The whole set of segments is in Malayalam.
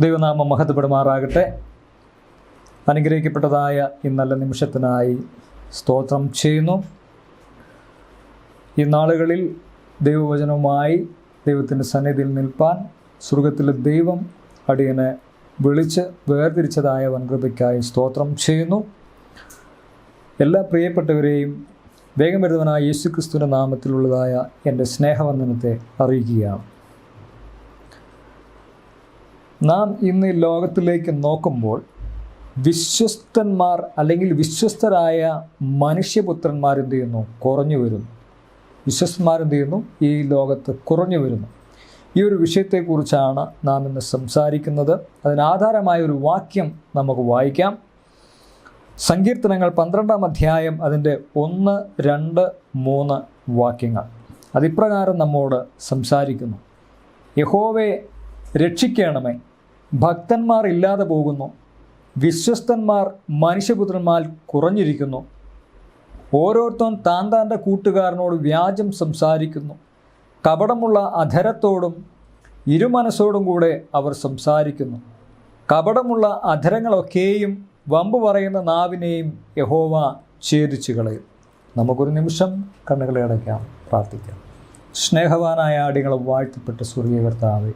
ദൈവനാമം മഹത്വപ്പെടുമാറാകട്ടെ. അനുഗ്രഹിക്കപ്പെട്ടതായ ഈ നല്ല നിമിഷത്തിനായി സ്തോത്രം ചെയ്യുന്നു. ഈ നാളുകളിൽ ദൈവവചനവുമായി ദൈവത്തിന്റെ സന്നിധിയിൽ നിൽപ്പാൻ സ്വർഗത്തിലെ ദൈവം അടിയനെ വിളിച്ച് വേർതിരിച്ചതായ വൻകൃപയ്ക്കായി സ്തോത്രം ചെയ്യുന്നു. എല്ലാ പ്രിയപ്പെട്ടവരെയും വേഗം വരുന്നവനായ യേശുക്രിസ്തുവിന്റെ നാമത്തിലുള്ളതായ എന്റെ സ്നേഹവന്ദനത്തെ അറിയിക്കുകയാണ്. നാം ഇന്ന് ലോകത്തിലേക്ക് നോക്കുമ്പോൾ വിശ്വസ്തന്മാർ അല്ലെങ്കിൽ വിശ്വസ്തരായ മനുഷ്യപുത്രന്മാർ എന്ത് ചെയ്യുന്നു? കുറഞ്ഞു വരുന്നു. വിശ്വസ്തന്മാർ എന്ത് ചെയ്യുന്നു? ഈ ലോകത്ത് കുറഞ്ഞു വരുന്നു. ഈ ഒരു വിഷയത്തെക്കുറിച്ചാണ് നാം ഇന്ന് സംസാരിക്കുന്നത്. അതിനാധാരമായ ഒരു വാക്യം നമുക്ക് വായിക്കാം. സങ്കീർത്തനങ്ങൾ പന്ത്രണ്ടാം അധ്യായം അതിന്റെ ഒന്ന് രണ്ട് മൂന്ന് വാക്യങ്ങൾ. അതിപ്രകാരം നമ്മോട് സംസാരിക്കുന്നു. യഹോവെ രക്ഷിക്കണമേ. ഭക്തന്മാർ ഇല്ലാതെ പോകുന്നു. വിശ്വസ്തന്മാർ മനുഷ്യപുത്രന്മാർ കുറഞ്ഞിരിക്കുന്നു. ഓരോരുത്തൻ താൻ താന്റെ കൂട്ടുകാരനോട് വ്യാജം സംസാരിക്കുന്നു. കപടമുള്ള അധരത്തോടും ഇരുമനസ്സോടും കൂടെ അവർ സംസാരിക്കുന്നു. കപടമുള്ള അധരങ്ങളൊക്കെയും വമ്പ് പറയുന്ന നാവിനെയും യഹോവ ഛേദിച്ചു കളയും. നമുക്കൊരു നിമിഷം കണ്ണുകളെ അടയ്ക്കാം പ്രാർത്ഥിക്കാം. സ്നേഹവാനായ ആടികളും വാഴ്ത്തപ്പെട്ട സ്വർഗീയ കർത്താവേ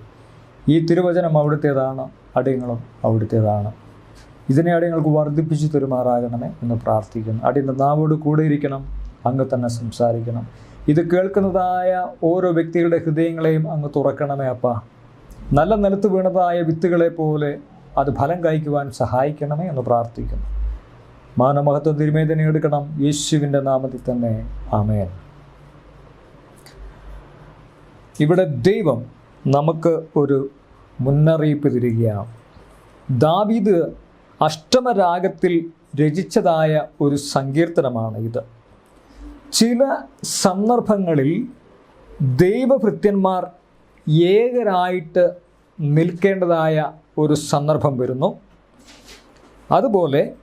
ഈ തിരുവചനം അവിടുത്തേതാണ് അടിയങ്ങളും അവിടുത്തേതാണ്. ഇതിനെ അടിയങ്ങൾക്ക് വർദ്ധിപ്പിച്ച് തെരുമാറാകണമേ എന്ന് പ്രാർത്ഥിക്കുന്നു. അടിയന്റെ നാവോട് കൂടെ ഇരിക്കണം അങ്ങ് തന്നെ സംസാരിക്കണം. ഇത് കേൾക്കുന്നതായ ഓരോ വ്യക്തികളുടെ ഹൃദയങ്ങളെയും അങ്ങ് തുറക്കണമേ അപ്പ. നല്ല നിലത്ത് വീണതായ വിത്തുകളെ പോലെ അത് ഫലം കായ്ക്കുവാൻ സഹായിക്കണമേ എന്ന് പ്രാർത്ഥിക്കുന്നു. മാനമഹത്വം തിരുമേദന എടുക്കണം യേശുവിന്റെ നാമത്തിൽ തന്നെ. ആമേൻ. ഇവിടെ ദൈവം നമുക്ക് ഒരു മുന്നറിയിപ്പ് തരികയാണ്. ദാവീദ് അഷ്ടമരാഗത്തിൽ രചിച്ചതായ ഒരു സങ്കീർത്തനമാണ് ഇത്. ചില സന്ദർഭങ്ങളിൽ ദൈവഭൃത്യന്മാർ ഏകരായിട്ട് നിൽക്കേണ്ടതായ ഒരു സന്ദർഭം വരുന്നു. അതുപോലെ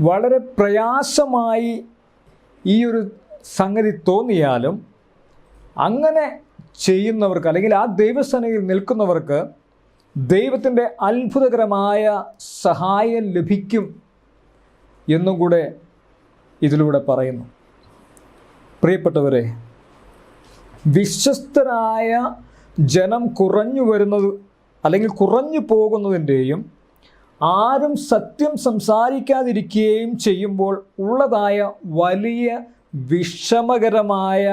വളരെ പ്രയാസമായി ഈ ഒരു സംഗതി തോന്നിയാലും അങ്ങനെ ചെയ്യുന്നവർക്ക് അല്ലെങ്കിൽ ആ ദൈവസേനയിൽ നിൽക്കുന്നവർക്ക് ദൈവത്തിന്റെ അത്ഭുതകരമായ സഹായം ലഭിക്കും എന്നും കൂടെ ഇതിലൂടെ പറയുന്നു. പ്രിയപ്പെട്ടവരെ വിശ്വസ്തരായ ജനം കുറഞ്ഞു വരുന്നത് അല്ലെങ്കിൽ കുറഞ്ഞു പോകുന്നതിന്റെയും ആരും സത്യം സംസാരിക്കാതിരിക്കുകയും ചെയ്യുമ്പോൾ ഉള്ളതായ വലിയ വിഷമകരമായ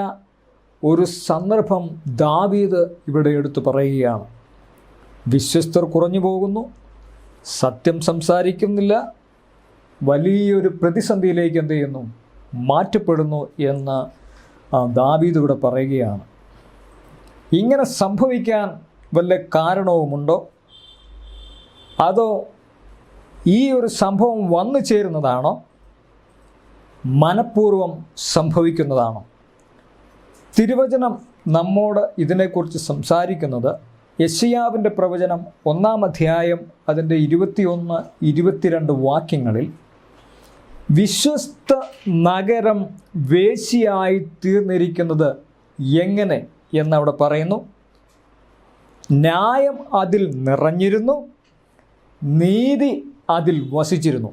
ഒരു സന്ദർഭം ദാവീദ് ഇവിടെ എടുത്തു പറയുകയാണ്. വിശ്വസ്തർ കുറഞ്ഞു പോകുന്നു. സത്യം സംസാരിക്കുന്നില്ല. വലിയൊരു പ്രതിസന്ധിയിലേക്ക് എന്ത് ചെയ്യുന്നു? മാറ്റപ്പെടുന്നു എന്ന് ദാവീദ് ഇവിടെ പറയുകയാണ്. ഇങ്ങനെ സംഭവിക്കാൻ വല്ല കാരണവുമുണ്ടോ? അതോ ഈ ഒരു സംഭവം വന്നു ചേരുന്നതാണോ? മനഃപൂർവം സംഭവിക്കുന്നതാണോ? തിരുവചനം നമ്മോട് ഇതിനെക്കുറിച്ച് സംസാരിക്കുന്നത് യശയാവിന്റെ പ്രവചനം ഒന്നാം അധ്യായം അതിന്റെ ഇരുപത്തിയൊന്ന് ഇരുപത്തിരണ്ട് വാക്യങ്ങളിൽ വിശ്വസ്ത നഗരം വേശിയായി തീർന്നിരിക്കുന്നത് എങ്ങനെ എന്നവിടെ പറയുന്നു. ന്യായം അതിൽ നിറഞ്ഞിരുന്നു നീതി അതിൽ വസിച്ചിരുന്നു.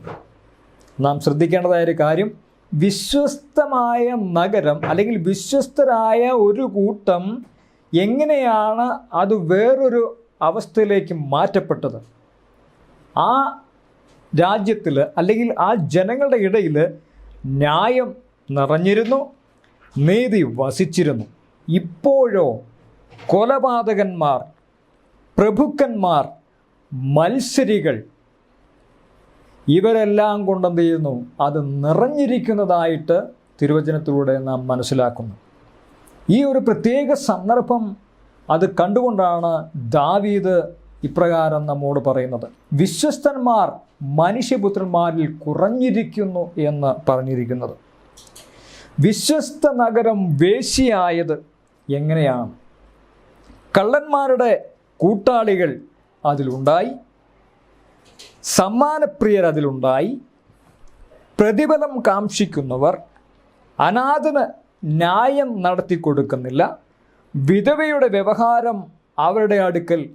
നാം ശ്രദ്ധിക്കേണ്ടതായ ഒരു കാര്യം വിശ്വസ്തമായ നഗരം അല്ലെങ്കിൽ വിശ്വസ്തരായ ഒരു കൂട്ടം എങ്ങനെയാണ് അത് വേറൊരു അവസ്ഥയിലേക്ക് മാറ്റപ്പെട്ടത്? ആ രാജ്യത്തിൽ അല്ലെങ്കിൽ ആ ജനങ്ങളുടെ ഇടയിൽ ന്യായം നിറഞ്ഞിരുന്നു നീതി വസിച്ചിരുന്നു. ഇപ്പോഴോ കൊലപാതകന്മാർ പ്രഭുക്കന്മാർ മത്സരികൾ ഇവരെല്ലാം കൊണ്ടെന്ത് ചെയ്യുന്നു അത് നിറഞ്ഞിരിക്കുന്നതായിട്ട് തിരുവചനത്തിലൂടെ നാം മനസ്സിലാക്കുന്നു. ഈ ഒരു പ്രത്യേക സന്ദർഭം അത് കണ്ടുകൊണ്ടാണ് ദാവീദ് ഇപ്രകാരം നമ്മോട് പറയുന്നത്. വിശ്വസ്തന്മാർ മനുഷ്യപുത്രന്മാരിൽ കുറഞ്ഞിരിക്കുന്നു എന്ന് പറഞ്ഞിരിക്കുന്നത്. വിശ്വസ്ത നഗരം വേശിയായത് എങ്ങനെയാണ്? കള്ളന്മാരുടെ കൂട്ടാളികൾ അതിലുണ്ടായി. സമ്മാനപ്രിയർ അതിലുണ്ടായി പ്രതിഫലം കാക്ഷിക്കുന്നവർ അനാഥന് ന്യായം നടത്തി കൊടുക്കുന്നില്ല. വിധവയുടെ വ്യവഹാരം അവരുടെ അടുക്കൽ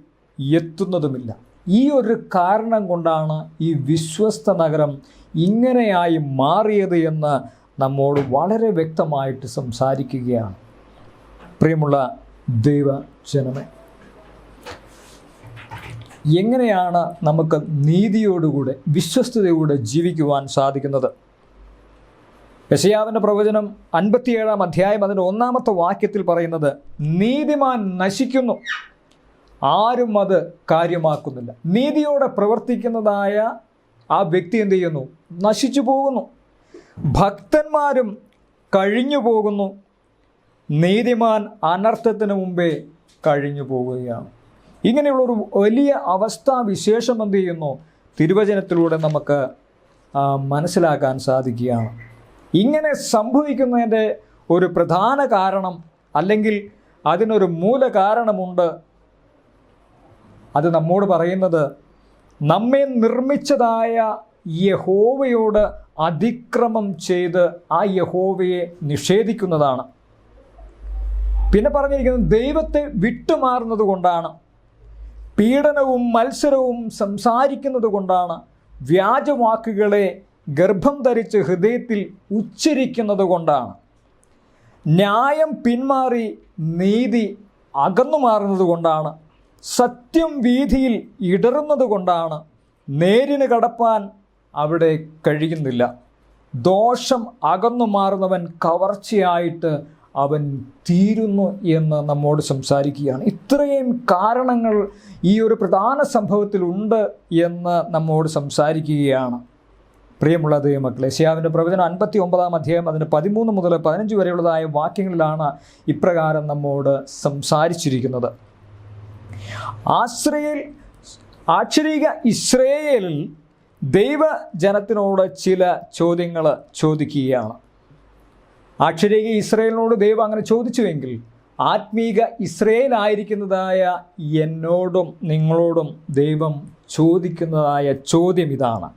എത്തുന്നതുമില്ല. ഈ ഒരു കാരണം കൊണ്ടാണ് ഈ വിശ്വസ്ത നഗരം ഇങ്ങനെയായി മാറിയത് എന്ന് നമ്മോട് വളരെ വ്യക്തമായിട്ട് സംസാരിക്കുകയാണ്. പ്രിയമുള്ള ദൈവജനമേ എങ്ങനെയാണ് നമുക്ക് നീതിയോടുകൂടെ വിശ്വസ്തയോടെ ജീവിക്കുവാൻ സാധിക്കുന്നത്? യശയാവിന്റെ പ്രവചനം അൻപത്തിയേഴാം അധ്യായം അതിന്റെ ഒന്നാമത്തെ വാക്യത്തിൽ പറയുന്നത് നീതിമാൻ നശിക്കുന്നു. ആരും അത് കാര്യമാക്കുന്നില്ല. നീതിയോടെ പ്രവർത്തിക്കുന്നതായ ആ വ്യക്തി എന്ത് ചെയ്യുന്നു? നശിച്ചു പോകുന്നു. ഭക്തന്മാരും കഴിഞ്ഞു പോകുന്നു. നീതിമാൻ അനർത്ഥത്തിന് മുമ്പേ കഴിഞ്ഞു പോവുകയാണ്. ഇങ്ങനെയുള്ളൊരു വലിയ അവസ്ഥാ വിശേഷം എന്ത് ചെയ്യുന്നു? തിരുവചനത്തിലൂടെ നമുക്ക് മനസ്സിലാക്കാൻ സാധിക്കുകയാണ്. ഇങ്ങനെ സംഭവിക്കുന്നതിന്റെ ഒരു പ്രധാന കാരണം അല്ലെങ്കിൽ അതിനൊരു മൂല കാരണമുണ്ട്. അത് നമ്മോട് പറയുന്നത് നമ്മെ നിർമ്മിച്ചതായ യഹോവയോട് അതിക്രമം ചെയ്ത് ആ യഹോവയെ നിഷേധിക്കുന്നതാണ്. പിന്നെ പറഞ്ഞിരിക്കുന്നത് ദൈവത്തെ വിട്ടുമാറുന്നത് കൊണ്ടാണ്. പീഡനവും മത്സരവും സംസാരിക്കുന്നത് കൊണ്ടാണ് വ്യാജവാക്കുകളെ ഗർഭം ധരിച്ച് ഹൃദയത്തിൽ ഉച്ചരിക്കുന്നത് കൊണ്ടാണ്. ന്യായം പിന്മാറി നീതി അകന്നു മാറുന്നത് കൊണ്ടാണ്. സത്യം വീതിയിൽ ഇടറുന്നത് കൊണ്ടാണ്. നേരിന് കടപ്പാൻ അവിടെ കഴിയുന്നില്ല. ദോഷം അകന്നു മാറുന്നവൻ കവർച്ചയായിട്ട് അവൻ തീരുന്നു എന്ന് നമ്മോട് സംസാരിക്കുകയാണ്. ഇത്രയും കാരണങ്ങൾ ഈ ഒരു പ്രധാന സംഭവത്തിലുണ്ട് എന്ന് നമ്മോട് സംസാരിക്കുകയാണ്. പ്രിയമുള്ള ദൈവമക്കളെ ഷിയാവിന്റെ പ്രവചനം അൻപത്തി ഒമ്പതാം അധ്യായം അതിന് പതിമൂന്ന് മുതൽ പതിനഞ്ച് വരെയുള്ളതായ വാക്യങ്ങളിലാണ് ഇപ്രകാരം നമ്മോട് സംസാരിച്ചിരിക്കുന്നത്. ആശ്രയിൽ ആക്ഷരിക ഇസ്രയേലിൽ ദൈവജനത്തിനോട് ചില ചോദ്യങ്ങൾ ചോദിക്കുകയാണ്. ആക്ഷരിക ഇസ്രയേലിനോട് ദൈവം അങ്ങനെ ചോദിച്ചുവെങ്കിൽ ആത്മീക ഇസ്രയേലായിരിക്കുന്നതായ എന്നോടും നിങ്ങളോടും ദൈവം ചോദിക്കുന്നതായ ചോദ്യം ഇതാണ്.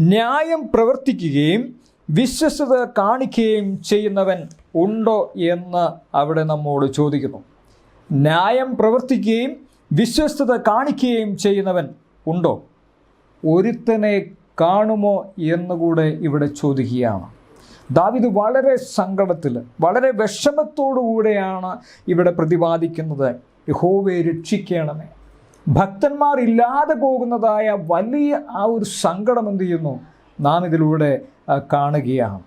ന്യായം പ്രവർത്തിക്കുകയും വിശ്വസ്തത കാണിക്കുകയും ചെയ്യുന്നവൻ ഉണ്ടോ എന്ന് അവിടെ നമ്മോട് ചോദിക്കുന്നു. ന്യായം പ്രവർത്തിക്കുകയും വിശ്വസ്തത കാണിക്കുകയും ചെയ്യുന്നവൻ ഉണ്ടോ? ഒരുത്തനെ കാണുമോ എന്നുകൂടെ ഇവിടെ ചോദിക്കുകയാണ്. ദാവിദ് വളരെ സങ്കടത്തിൽ വളരെ വിഷമത്തോടുകൂടെയാണ് ഇവിടെ പ്രതിപാദിക്കുന്നത്. യഹോവയെ രക്ഷിക്കണമേ. ഭക്തന്മാർ ഇല്ലാതെ പോകുന്നതായ വലിയ ആ ഒരു സങ്കടം എന്ത് ചെയ്യുന്നു? നാം ഇതിലൂടെ കാണുകയാണ്.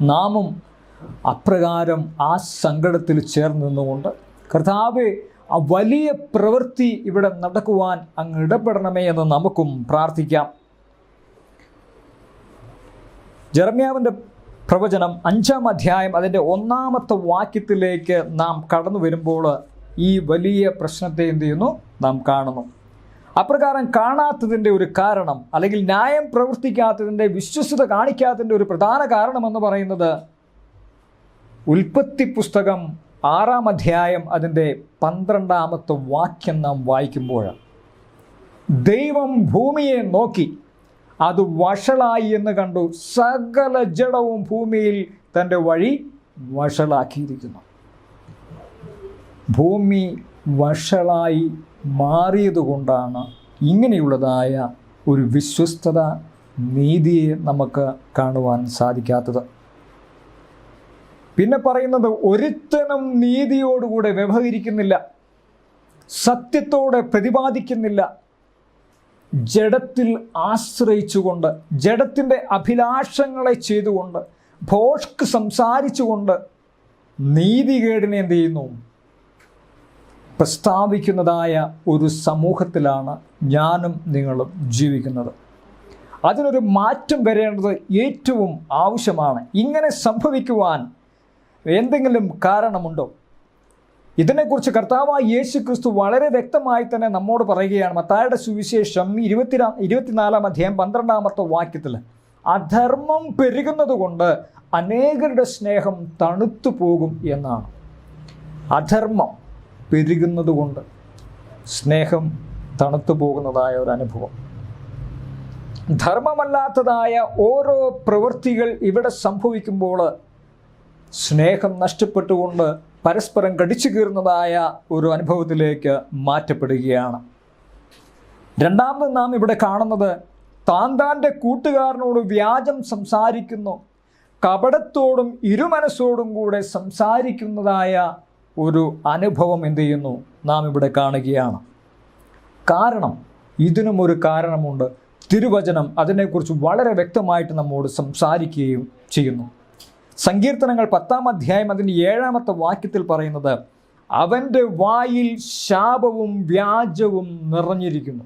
നാമും അപ്രകാരം ആ സങ്കടത്തിൽ ചേർന്ന് നിന്നുകൊണ്ട് കർത്താവ് ആ വലിയ പ്രവൃത്തി ഇവിടെ നടക്കുവാൻ അങ്ങ് ഇടപെടണമേ എന്ന് നമുക്കും പ്രാർത്ഥിക്കാം. ജെറമ്യാവിന്റെ പ്രവചനം അഞ്ചാം അധ്യായം അതിന്റെ ഒന്നാമത്തെ വാക്യത്തിലേക്ക് നാം കടന്നു വരുമ്പോൾ ഈ വലിയ പ്രശ്നത്തെ എന്ത് ചെയ്യുന്നു? നാം കാണുന്നു. അപ്രകാരം കാണാത്തതിന്റെ ഒരു കാരണം അല്ലെങ്കിൽ ന്യായം പ്രവർത്തിക്കാത്തതിന്റെ വിശ്വസ്തത കാണിക്കാത്തതിന്റെ ഒരു പ്രധാന കാരണമെന്ന് പറയുന്നത് ഉൽപ്പത്തി പുസ്തകം ആറാം അധ്യായം അതിന്റെ പന്ത്രണ്ടാമത്തെ വാക്യം നാം വായിക്കുമ്പോൾ ദൈവം ഭൂമിയെ നോക്കി അത് വഷളായി എന്ന് കണ്ടു. സകല ജഡവും ഭൂമിയിൽ തന്റെ വഴി വഷളാക്കിയിരിക്കുന്നു. ഭൂമി വഷളായി മാറിയതുകൊണ്ടാണ് ഇങ്ങനെയുള്ളതായ ഒരു വിശ്വസ്തത നീതിയെ നമുക്ക് കാണുവാൻ സാധിക്കാത്തത്. പിന്നെ പറയുന്നത് ഒരുത്തനും നീതിയോടുകൂടെ വ്യവഹരിക്കുന്നില്ല. സത്യത്തോടെ പ്രതിപാദിക്കുന്നില്ല. ജഡത്തിൽ ആശ്രയിച്ചുകൊണ്ട് ജഡത്തിന്റെ അഭിലാഷങ്ങളെ ചെയ്തുകൊണ്ട് ഭോഷ്ക്ക് സംസാരിച്ചുകൊണ്ട് നീതികേടിനെ എന്ത് ചെയ്യുന്നു? പ്രസ്താവിക്കുന്നതായ ഒരു സമൂഹത്തിലാണ് ഞാനും നിങ്ങളും ജീവിക്കുന്നത്. അതിനൊരു മാറ്റം വരേണ്ടത് ഏറ്റവും ആവശ്യമാണ്. ഇങ്ങനെ സംഭവിക്കുവാൻ എന്തെങ്കിലും കാരണമുണ്ടോ? ഇതിനെക്കുറിച്ച് കർത്താവായ യേശു ക്രിസ്തു വളരെ വ്യക്തമായി തന്നെ നമ്മോട് പറയുകയാണ്. മത്തായുടെ സുവിശേഷം ഇരുപത്തിനാ ഇരുപത്തിനാലാം അധ്യായം പന്ത്രണ്ടാമത്തെ വാക്യത്തിൽ അധർമ്മം പെരുകുന്നത് കൊണ്ട് അനേകരുടെ സ്നേഹം തണുത്തു പോകും എന്നാണ്. അധർമ്മം പെരുകുന്നത് കൊണ്ട് സ്നേഹം തണുത്തു പോകുന്നതായ ഒരു അനുഭവം. ധർമ്മമല്ലാത്തതായ ഓരോ പ്രവൃത്തികൾ ഇവിടെ സംഭവിക്കുമ്പോൾ സ്നേഹം നഷ്ടപ്പെട്ടുകൊണ്ട് പരസ്പരം കടിച്ചു കീറുന്നതായ ഒരു അനുഭവത്തിലേക്ക് മാറ്റപ്പെടുകയാണ്. രണ്ടാമത് നാം ഇവിടെ കാണുന്നത് താൻ താന്റെ കൂട്ടുകാരനോട് വ്യാജം സംസാരിക്കുന്നു കപടത്തോടും ഇരുമനസ്സോടും കൂടെ സംസാരിക്കുന്നതായ ഒരു അനുഭവം എന്ത് ചെയ്യുന്നു? നാം ഇവിടെ കാണുകയാണ്. കാരണം ഇതിനും ഒരു കാരണമുണ്ട്. തിരുവചനം അതിനെക്കുറിച്ച് വളരെ വ്യക്തമായിട്ട് നമ്മോട് സംസാരിക്കുകയും ചെയ്യുന്നു. സങ്കീർത്തനങ്ങൾ പത്താം അധ്യായം അതിന്റെ ഏഴാമത്തെ വാക്യത്തിൽ പറയുന്നത് അവന്റെ വായിൽ ശാപവും വ്യാജവും നിറഞ്ഞിരിക്കുന്നു.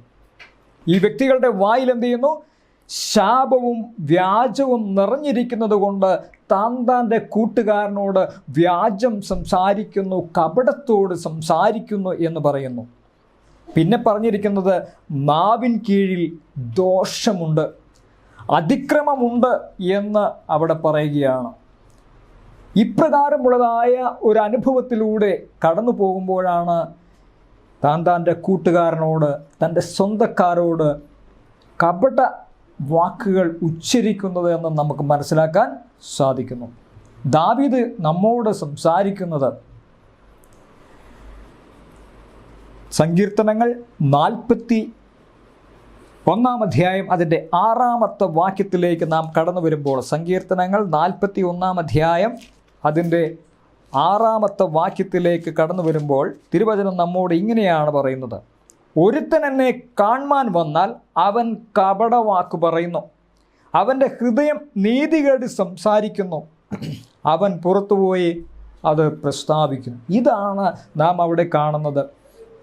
ഈ വ്യക്തികളുടെ വായിൽ എന്ത് ചെയ്യുന്നു? ശാപവും വ്യാജവും നിറഞ്ഞിരിക്കുന്നത് കൊണ്ട് താൻ താന്റെ കൂട്ടുകാരനോട് വ്യാജം സംസാരിക്കുന്നു കപടത്തോട് സംസാരിക്കുന്നു എന്ന് പറയുന്നു. പിന്നെ പറഞ്ഞിരിക്കുന്നത് നാവിൻ കീഴിൽ ദോഷമുണ്ട് അതിക്രമമുണ്ട് എന്ന് അവിടെ പറയുകയാണ്. ഇപ്രകാരമുള്ളതായ ഒരു അനുഭവത്തിലൂടെ കടന്നു പോകുമ്പോഴാണ് താൻ താന്റെ കൂട്ടുകാരനോട് തന്റെ സ്വന്തക്കാരോട് കപട വാക്കുകൾ ഉച്ചരിക്കുന്നത് എന്ന് നമുക്ക് മനസ്സിലാക്കാൻ സാധിക്കുന്നു. ദാവീദ് നമ്മോട് സംസാരിക്കുന്നത് സങ്കീർത്തനങ്ങൾ നാൽപ്പത്തി ഒന്നാം അധ്യായം അതിന്റെ ആറാമത്തെ വാക്യത്തിലേക്ക് നാം കടന്നു വരുമ്പോൾ സങ്കീർത്തനങ്ങൾ നാൽപ്പത്തി ഒന്നാം അധ്യായം അതിന്റെ ആറാമത്തെ വാക്യത്തിലേക്ക് കടന്നു വരുമ്പോൾ തിരുവചനം നമ്മോട് ഇങ്ങനെയാണ് പറയുന്നത്. ഒരുത്തൻ എന്നെ കാണുവാൻ വന്നാൽ അവൻ കപടവാക്ക് പറയുന്നു. അവന്റെ ഹൃദയം നീതികേട് സംസാരിക്കുന്നു. അവൻ പുറത്തുപോയി അത് പ്രസ്താവിക്കുന്നു. ഇതാണ് നാം അവിടെ കാണുന്നത്.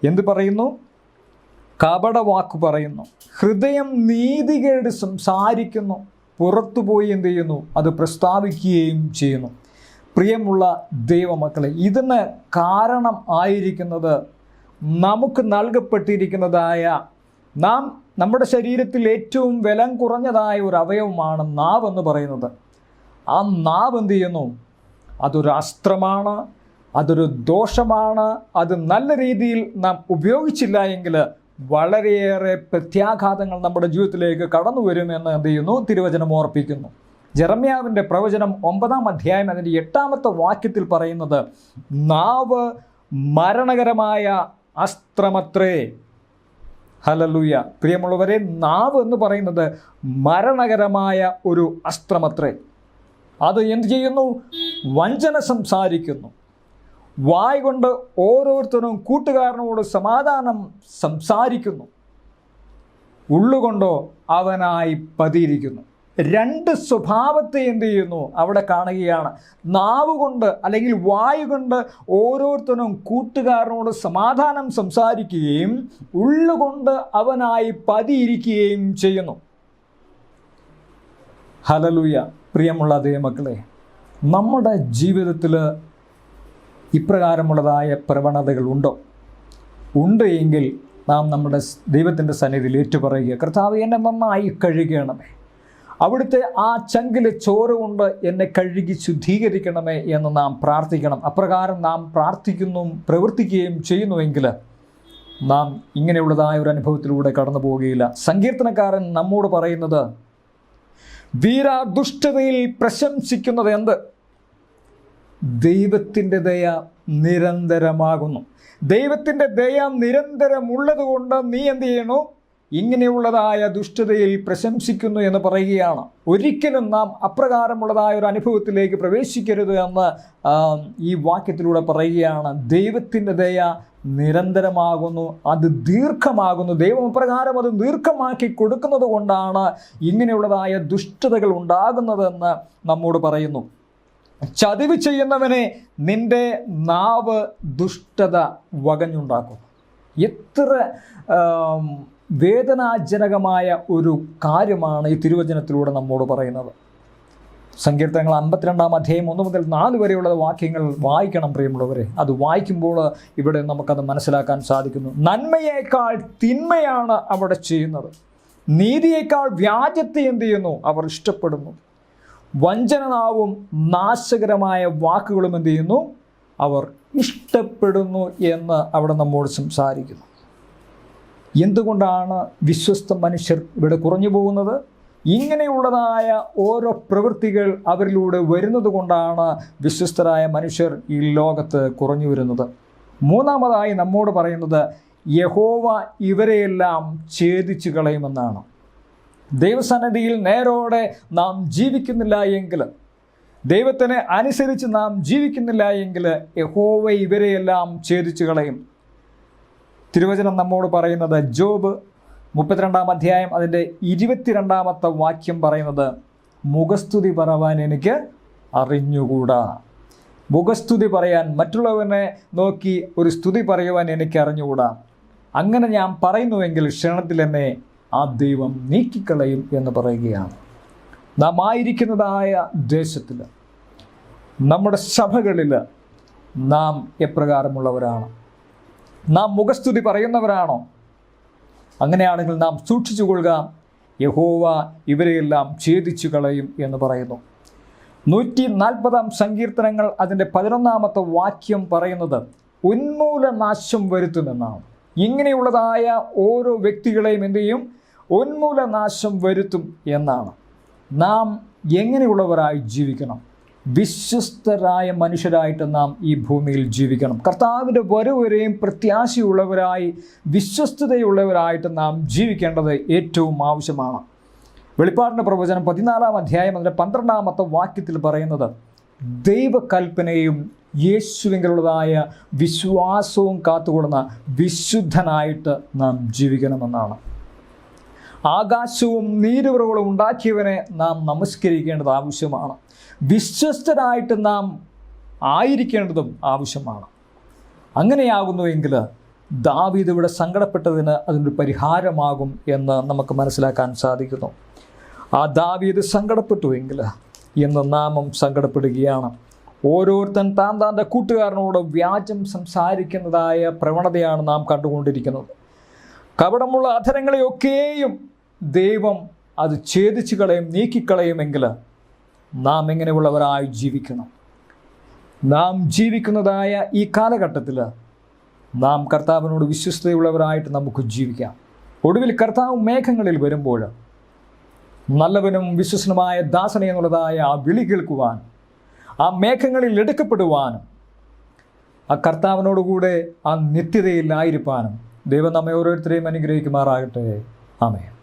എന്ത് പറയുന്നു? കപടവാക്ക് പറയുന്നു. ഹൃദയം നീതികേട് സംസാരിക്കുന്നു. പുറത്തുപോയി എന്ത് ചെയ്യുന്നു? അത് പ്രസ്താവിക്കുകയും ചെയ്യുന്നു. പ്രിയമുള്ള ദൈവമക്കളെ ഇതിന് കാരണം ആയിരിക്കുന്നത് നമുക്ക് നൽകപ്പെട്ടിരിക്കുന്നതായ നാം നമ്മുടെ ശരീരത്തിൽ ഏറ്റവും വിലം കുറഞ്ഞതായ ഒരു അവയവമാണ് നാവ് എന്ന് പറയുന്നത്. ആ നാവ് എന്ത് ചെയ്യുന്നു? അതൊരു അസ്ത്രമാണ് അതൊരു ദോഷമാണ് അത് നല്ല രീതിയിൽ നാം ഉപയോഗിച്ചില്ല എങ്കിൽ വളരെയേറെ പ്രത്യാഘാതങ്ങൾ നമ്മുടെ ജീവിതത്തിലേക്ക് കടന്നു വരുമെന്ന് എന്ത് ചെയ്യുന്നു? തിരുവചനം ഓർപ്പിക്കുന്നു. ജെറമ്യാവിന്റെ പ്രവചനം ഒമ്പതാം അധ്യായം അതിന്റെ എട്ടാമത്തെ വാക്യത്തിൽ പറയുന്നത് നാവ് മരണകരമായ അസ്ത്രമത്രേ. ഹലലൂയ പ്രിയമുള്ളവരെ നാവ് എന്ന് പറയുന്നത് മരണകരമായ ഒരു അസ്ത്രമത്രേ. അത് എന്ത് ചെയ്യുന്നു? വഞ്ചന സംസാരിക്കുന്നു. വായ് കൊണ്ട് ഓരോരുത്തരും കൂട്ടുകാരനോട് സമാധാനം സംസാരിക്കുന്നു. ഉള്ളുകൊണ്ടോ അവനായി പതിയിരിക്കുന്നു. രണ്ട് സ്വഭാവത്തെ എന്ത് ചെയ്യുന്നു? അവിടെ കാണുകയാണ്. നാവ് കൊണ്ട് അല്ലെങ്കിൽ വായു കൊണ്ട് ഓരോരുത്തരും കൂട്ടുകാരനോട് സമാധാനം സംസാരിക്കുകയും ഉള്ളുകൊണ്ട് അവനായി പതിയിരിക്കുകയും ചെയ്യുന്നു. ഹലലുയ പ്രിയമുള്ള ദൈവമക്കളെ നമ്മുടെ ജീവിതത്തിൽ ഇപ്രകാരമുള്ളതായ പ്രവണതകൾ ഉണ്ടോ? ഉണ്ട് എങ്കിൽ നാം നമ്മുടെ ദൈവത്തിന്റെ സന്നിധിയിൽ ഏറ്റുപറയുക. കർത്താവ് എന്നെ നന്നായി കഴുകണമേ. അവിടുത്തെ ആ ചങ്കിലെ ചോറ് കൊണ്ട് എന്നെ കഴുകി ശുദ്ധീകരിക്കണമേ എന്ന് നാം പ്രാർത്ഥിക്കണം. അപ്രകാരം നാം പ്രാർത്ഥിക്കുന്നു പ്രവർത്തിക്കുകയും ചെയ്യുന്നുവെങ്കിൽ നാം ഇങ്ങനെയുള്ളതായ ഒരു അനുഭവത്തിലൂടെ കടന്നു പോവുകയില്ല. സങ്കീർത്തനക്കാരൻ നമ്മോട് പറയുന്നത് വീരാദുഷ്ടതയിൽ പ്രശംസിക്കുന്നത് എന്ത്? ദൈവത്തിന്റെ ദയ നിരന്തരമാകുന്നു. ദൈവത്തിന്റെ ദയ നിരന്തരമുള്ളത് കൊണ്ട് നീ എന്ത് ചെയ്യണു ഇങ്ങനെയുള്ളതായ ദുഷ്ടതയിൽ പ്രശംസിക്കുന്നു എന്ന് പറയുകയാണ്. ഒരിക്കലും നാം അപ്രകാരമുള്ളതായ ഒരു അനുഭവത്തിലേക്ക് പ്രവേശിക്കരുത് എന്ന് ഈ വാക്യത്തിലൂടെ പറയുകയാണ്. ദൈവത്തിന്റെ ദയ നിരന്തരമാകുന്നു അത് ദീർഘമാകുന്നു. ദൈവം പ്രകാരം അത് ദീർഘമാക്കി കൊടുക്കുന്നത് കൊണ്ടാണ് ഇങ്ങനെയുള്ളതായ ദുഷ്ടതകൾ ഉണ്ടാകുന്നതെന്ന് നമ്മോട് പറയുന്നു. ചതിവ് ചെയ്യുന്നവനെ നിന്റെ നാവ് ദുഷ്ടത വകഞ്ഞുണ്ടാക്കും. എത്ര വേദനാജനകമായ ഒരു കാര്യമാണ് ഈ തിരുവചനത്തിലൂടെ നമ്മോട് പറയുന്നത്. സങ്കീർത്തനങ്ങൾ അമ്പത്തിരണ്ടാം അധ്യായം ഒന്ന് മുതൽ നാല് വരെയുള്ള വാക്യങ്ങൾ വായിക്കണം പ്രിയമുള്ളവരെ. അത് വായിക്കുമ്പോൾ ഇവിടെ നമുക്കത് മനസ്സിലാക്കാൻ സാധിക്കുന്നു. നന്മയേക്കാൾ തിന്മയാണ് അവിടെ ചെയ്യുന്നത്. നീതിയേക്കാൾ വ്യാജത്തെ എന്ത് ചെയ്യുന്നു? അവർ ഇഷ്ടപ്പെടുന്നു. വഞ്ചനനാവും നാശകരമായ വാക്കുകളും എന്ത് ചെയ്യുന്നു? അവർ ഇഷ്ടപ്പെടുന്നു എന്ന് അവിടെ നമ്മോട് സംസാരിക്കുന്നു. എന്തുകൊണ്ടാണ് വിശ്വസ്ത മനുഷ്യർ ഇവിടെ കുറഞ്ഞു പോകുന്നത്? ഇങ്ങനെയുള്ളതായ ഓരോ പ്രവൃത്തികൾ അവരിലൂടെ വരുന്നത് കൊണ്ടാണ് വിശ്വസ്തരായ മനുഷ്യർ ഈ ലോകത്ത് കുറഞ്ഞു വരുന്നത്. മൂന്നാമതായി നമ്മോട് പറയുന്നത് യഹോവ ഇവരെയെല്ലാം ഛേദിച്ചു കളയുമെന്നാണ്. ദൈവസന്നിധിയിൽ നേരോടെ നാം ജീവിക്കുന്നില്ല എങ്കിൽ ദൈവത്തിനെ അനുസരിച്ച് നാം ജീവിക്കുന്നില്ല എങ്കിൽ യഹോവ ഇവരെയെല്ലാം ഛേദിച്ചു കളയും. തിരുവചനം നമ്മോട് പറയുന്നത് ജോബ് മുപ്പത്തിരണ്ടാം അധ്യായം അതിന്റെ ഇരുപത്തിരണ്ടാമത്തെ വാക്യം പറയുന്നത് മുഖസ്തുതി പറവാൻ എനിക്ക് അറിഞ്ഞുകൂടാ. മുഖസ്തുതി പറയാൻ മറ്റുള്ളവനെ നോക്കി ഒരു സ്തുതി പറയുവാൻ എനിക്ക് അറിഞ്ഞുകൂടാ. അങ്ങനെ ഞാൻ പറയുന്നുവെങ്കിൽ ക്ഷണത്തിൽ എന്നെ ആ ദൈവം നീക്കിക്കളയും എന്ന് പറയുകയാണ്. നാം ആയിരിക്കുന്നതായ ദേശത്തിൽ നമ്മുടെ സഭകളിൽ നാം എപ്രകാരമുള്ളവരാണ്. നാം മുഖസ്തുതി പറയുന്നവരാണോ? അങ്ങനെയാണെങ്കിൽ നാം സൂക്ഷിച്ചു കൊള്ളുക. യഹോവ ഇവരെയെല്ലാം ഛേദിച്ചു കളയും എന്ന് പറയുന്നു. നൂറ്റി നാൽപ്പതാം സങ്കീർത്തനങ്ങൾ അതിന്റെ പതിനൊന്നാമത്തെ വാക്യം പറയുന്നത് ഉന്മൂലനാശം വരുത്തുമെന്നാണ്. ഇങ്ങനെയുള്ളതായ ഓരോ വ്യക്തികളെയും എന്തു ചെയ്യും? ഉന്മൂലനാശം വരുത്തും എന്നാണ്. നാം എങ്ങനെയുള്ളവരായി ജീവിക്കണം? വിശ്വസ്തരായ മനുഷ്യരായിട്ട് നാം ഈ ഭൂമിയിൽ ജീവിക്കണം. കർത്താവിന്റെ വരവരെയും പ്രത്യാശയുള്ളവരായി വിശ്വസ്തതയുള്ളവരായിട്ട് നാം ജീവിക്കേണ്ടത് ഏറ്റവും ആവശ്യമാണ്. വെളിപ്പാടിന്റെ പ്രവചനം പതിനാലാം അധ്യായം അതിന്റെ പന്ത്രണ്ടാമത്തെ വാക്യത്തിൽ പറയുന്നത് ദൈവകൽപ്പനയും യേശുവിങ്കിലുള്ളതായ വിശ്വാസവും കാത്തുകൊള്ളുന്ന വിശുദ്ധനായിട്ട് നാം ജീവിക്കണമെന്നാണ്. ആകാശവും നീരുറകളും ഉണ്ടാക്കിയവനെ നാം നമസ്കരിക്കേണ്ടത് ആവശ്യമാണ്. വിശ്വസ്തരായിട്ട് നാം ആയിരിക്കേണ്ടതും ആവശ്യമാണ്. അങ്ങനെയാകുന്നുവെങ്കിൽ ദാവീദ് ഇവിടെ സങ്കടപ്പെട്ടതിന് അതിനൊരു പരിഹാരമാകും എന്ന് നമുക്ക് മനസ്സിലാക്കാൻ സാധിക്കുന്നു. ആ ദാവീദ് സങ്കടപ്പെട്ടുവെങ്കിൽ എന്ന് നാമം സങ്കടപ്പെടുകയാണ്. ഓരോരുത്തൻ താൻ താന്റെ കൂട്ടുകാരനോട് വ്യാജം സംസാരിക്കുന്നതായ പ്രവണതയാണ് നാം കണ്ടുകൊണ്ടിരിക്കുന്നത്. കപടമുള്ള അധരങ്ങളെയൊക്കെയും ദൈവം അത് ഛേദിച്ചു കളയും നീക്കിക്കളയുമെങ്കിൽ നാം എങ്ങനെയുള്ളവരായി ജീവിക്കണം. നാം ജീവിക്കുന്നതായ ഈ കാലഘട്ടത്തിൽ നാം കർത്താവിനോട് വിശ്വസ്തയുള്ളവരായിട്ട് നമുക്ക് ജീവിക്കാം. ഒടുവിൽ കർത്താവ് മേഘങ്ങളിൽ വരുമ്പോൾ നല്ലവനും വിശ്വസനമായ ദാസന എന്നുള്ളതായ ആ വിളി കേൾക്കുവാൻ ആ മേഘങ്ങളിൽ എടുക്കപ്പെടുവാനും ആ കർത്താവിനോടുകൂടെ ആ നിത്യതയിലായിരിക്കാനും ദൈവം നമ്മെ ഓരോരുത്തരെയും അനുഗ്രഹിക്കുമാറാകട്ടെ. ആമേ